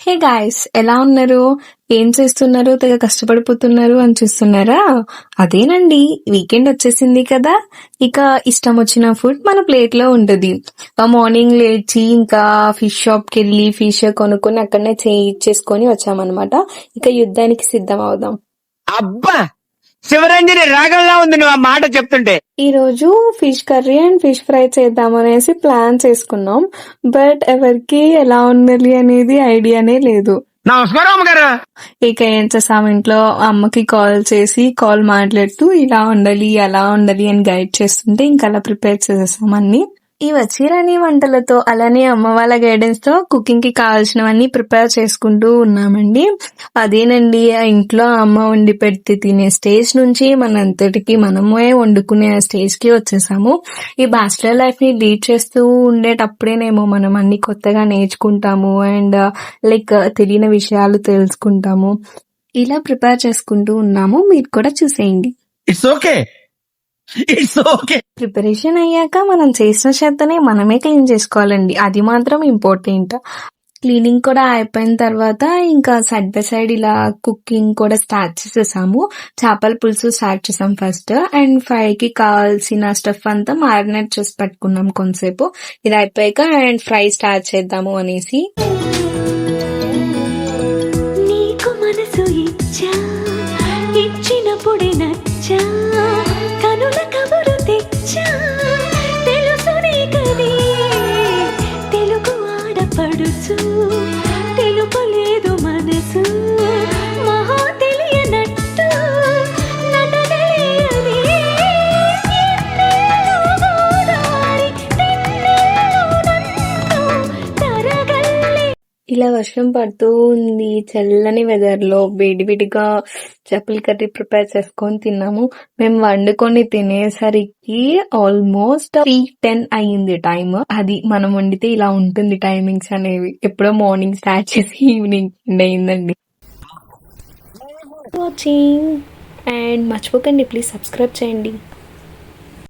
Hey guys ఎలా ఉన్నారు? ఏం చేస్తున్నారు? తెగ కష్టపడిపోతున్నారు అని చూస్తున్నారా? అదేనండి వీకెండ్ వచ్చేసింది కదా. ఇక ఇష్టం వచ్చిన ఫుడ్ మన ప్లేట్లో ఉంటుంది మార్నింగ్ లేచి ఇంకా ఫిష్ షాప్కి వెళ్ళి ఫిష్ కొనుక్కొని అక్కడనే చేసుకొని వచ్చామన్నమాట. ఇక యుద్ధానికి సిద్ధం అవుదాం. అబ్బా! శివరంజని రాగంలా ఉంది నువ్వు ఆ మాట చెప్తుంటే. ఈ రోజు fish curry and fish fry చేద్దాం అనేసి ప్లాన్ చేసుకున్నాం. బట్ ఎవరికి ఎలా ఉండాలి అనేది ఐడియానే లేదు. నమస్కారం అమ్మగారు. ఇక ఏం చేసాం ఇంట్లో అమ్మకి కాల్ చేసి కాల్ మాట్లాడుతూ ఇలా ఉండాలి అలా ఉండాలి అని గైడ్ చేస్తుంటే ఇంకా అలా ప్రిపేర్ చేసేసాం అన్ని. ఈ వచ్చిరాని వంటలతో అలానే అమ్మ వాళ్ళ గైడెన్స్తో కుకింగ్కి కావాల్సినవన్నీ ప్రిపేర్ చేసుకుంటూ ఉన్నామండి. అదేనండి ఆ ఇంట్లో అమ్మ వండి పెడితే తినే స్టేజ్ నుంచి మనంతటికి మనమే వండుకునే స్టేజ్కి వచ్చేసాము. ఈ బ్యాచిలర్ లైఫ్ని లీడ్ చేస్తూ ఉండేటప్పుడేనేమో మనం అన్ని కొత్తగా నేర్చుకుంటాము అండ్ లైక్ తెలియని విషయాలు తెలుసుకుంటాము. ఇలా ప్రిపేర్ చేసుకుంటూ ఉన్నాము. మీరు కూడా చూసేయండి. It's okay it's okay preparation అయ్యాక మనం చేసిన చెత్తనే మనమే క్లీన్ చేసుకోవాలండి. అది మాత్రం ఇంపార్టెంట్ క్లీనింగ్ కూడా అయిపోయిన తర్వాత ఇంకా సైడ్ బై సైడ్ ఇలా కుకింగ్ కూడా స్టార్ట్ చేసేసాము. చేపల పులుసు స్టార్ట్ చేసాం ఫస్ట్ అండ్ ఫ్రై కి కావాల్సిన స్టఫ్ అంతా మ్యారినేట్ చేసి పెట్టుకున్నాం కొంతసేపు. ఇది అయిపోయాక అండ్ ఫ్రై స్టార్ట్ చేద్దాము అనేసి. నీకు మనసు ఇచ్చా ఇచ్చినప్పుడే నచ్చా. తెచ్చా తెలుసు నీకని తెలుగు ఆడపడుచు. తెలుపలేదు మనసు. ఇలా వర్షం పడుతూ ఉంది. చల్లని వెదర్లో వేడివేడిగా చేపల కర్రీ ప్రిపేర్ చేసుకొని తిన్నాము. మేము వండుకొని తినేసరికి ఆల్మోస్ట్ త్రీ టెన్ అయ్యింది టైం అది మనం వండితే ఇలా ఉంటుంది టైమింగ్స్ అనేవి. ఎప్పుడో మార్నింగ్ స్టార్ట్ చేసి ఈవినింగ్ ఎండ్ అయిందండి. వాచింగ్ అండ్ మర్చిపోకండి ప్లీజ్ సబ్స్క్రైబ్ చేయండి.